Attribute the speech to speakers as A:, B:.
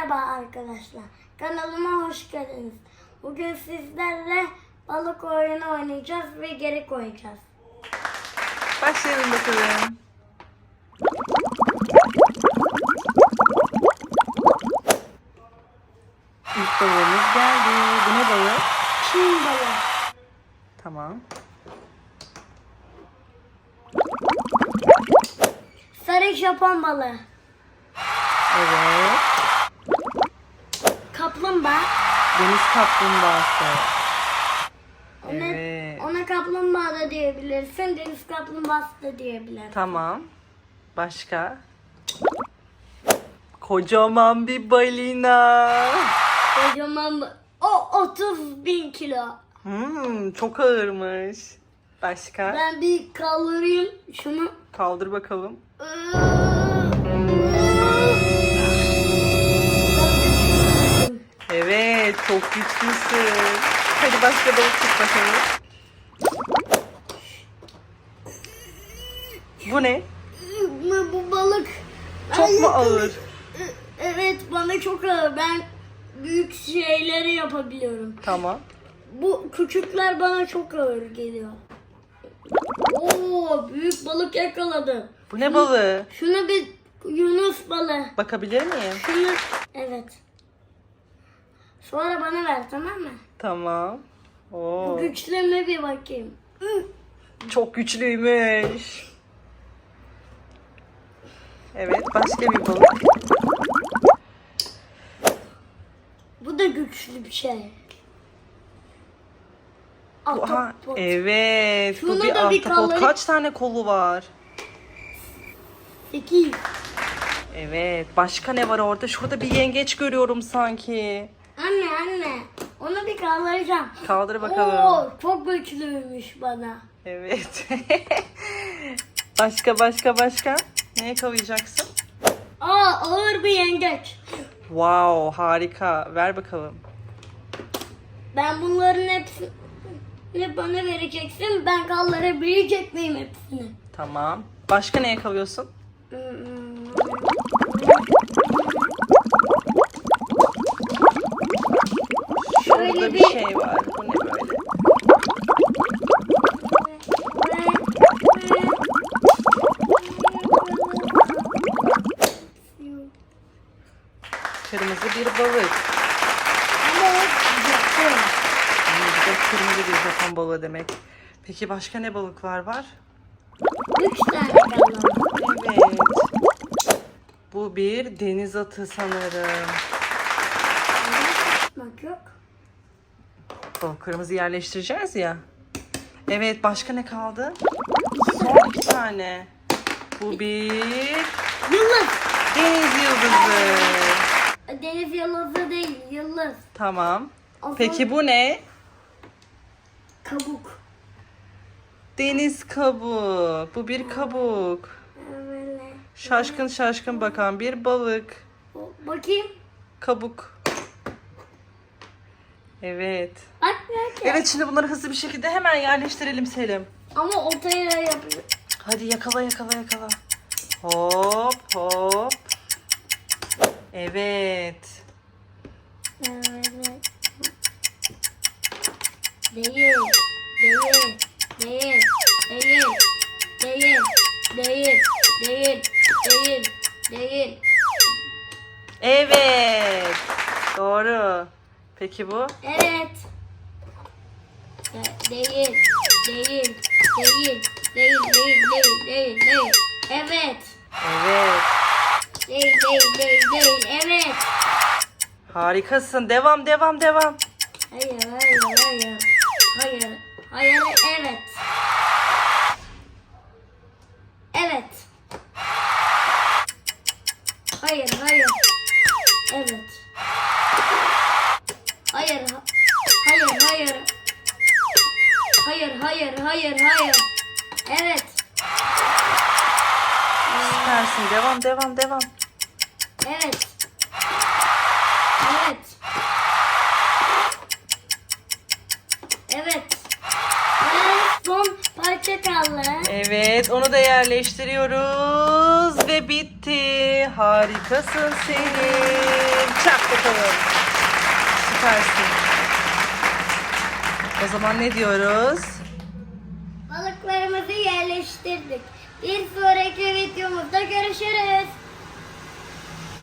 A: Merhaba arkadaşlar. Kanalıma hoş geldiniz. Bugün sizlerle balık oyunu oynayacağız ve geri koyacağız.
B: Başlayalım bakalım. İlk balığımız geldi. Bu ne balığı?
A: Çin balığı.
B: Tamam.
A: Sarı Japon balığı.
B: Evet.
A: Kaplumbağa.
B: Deniz kaplumbağası.
A: Ona,
B: Evet.
A: ona kaplumbağa da diyebilirsin. Deniz kaplumbağası da diyebilirsin.
B: Tamam. Başka? Kocaman bir balina.
A: Kocaman O 30 bin kilo.
B: Hmm, çok ağırmış. Başka?
A: Ben bir kaldırayım şunu.
B: Kaldır bakalım. Evet, çok güçlüsün. Hadi başka balık tut bakalım. Bu ne?
A: Bu, balık.
B: Çok mu ağır?
A: Evet bana çok ağır. Ben büyük şeyleri yapabiliyorum.
B: Tamam.
A: Bu küçükler bana çok ağır geliyor. Oo büyük balık yakaladı.
B: Bu ne balığı?
A: Şunu bir Yunus balığı.
B: Bakabilir miyim?
A: Şunu evet. Sonra bana ver tamam mı?
B: Tamam. Oo,
A: Güçlerine bir bakayım.
B: Çok güçlüymüş. Evet, başka bir balık.
A: Bu da güçlü bir şey.
B: Bu, aha,
A: Ahtapot.
B: evet, bu bir
A: da bir
B: ahtapot. Kaç tane kolu var?
A: Sekiz.
B: Evet, başka ne var orada? Şurada bir yengeç görüyorum sanki.
A: Anne anne. Onu bir kaldıracağım.
B: Kaldır bakalım.
A: Oo, çok güçlüymüş bana.
B: Evet. başka başka başka? Ne yakalayacaksın?
A: Aa ağır bir yengeç.
B: Wow, harika. Ver bakalım.
A: Ben bunların hepsini bana vereceksin. Ben kaldırabilecek miyim hepsini?
B: Tamam. Başka ne yakalıyorsun?
A: Hmm.
B: Şurada
A: Şöyle
B: bir
A: bir
B: şey var. Bu ne böyle? Kırmızı bir balık. Hmm, Bu da kırmızı bir Japon balığı demek. Peki başka ne balıklar var?
A: Üç tane kaldı.
B: Evet. Bu bir deniz atı sanırım.
A: Bak yok.
B: O kırmızı yerleştireceğiz ya. Evet başka ne kaldı? Son iki tane. Bu bir
A: Yıldız.
B: deniz yıldızı.
A: Deniz yıldızı değil, yıldız.
B: Tamam. Peki bu ne?
A: Kabuk.
B: Deniz kabuğu. Bu bir kabuk.
A: Böyle.
B: Şaşkın şaşkın bakan bir balık.
A: Bakayım.
B: Kabuk. Evet.
A: Belki.
B: Evet şimdi bunları hızlı bir şekilde hemen yerleştirelim Selim.
A: Ama ortaya yapıyor.
B: Hadi yakala yakala yakala. Hop hop. Evet.
A: Evet. Değil. Değil. Değil. Değil. Değil. Değil. Değil. Değil. Değil.
B: Evet. Doğru. Peki bu?
A: Evet. De- Değil. Değil. Değil. Değil. Değil. Değil. Değil. Değil. Evet.
B: Evet.
A: Değil. Değil. Değil. Değil. Evet.
B: Harikasın. Devam devam devam.
A: Hayır. Hayır. Hayır. Hayır. Evet. Evet. Hayır. Hayır. Evet. Hayır. ha- Hayır. Hayır. Hayır. Hayır. Hayır. Hayır. Evet.
B: Süpersin. Devam devam devam.
A: Evet. Evet. Ve son parça kaldı.
B: Evet onu da yerleştiriyoruz ve bitti. Harikasın Selim. Çak. süpersin. O zaman ne diyoruz?
A: Balıklarımızı yerleştirdik. Bir sonraki videomuzda görüşürüz.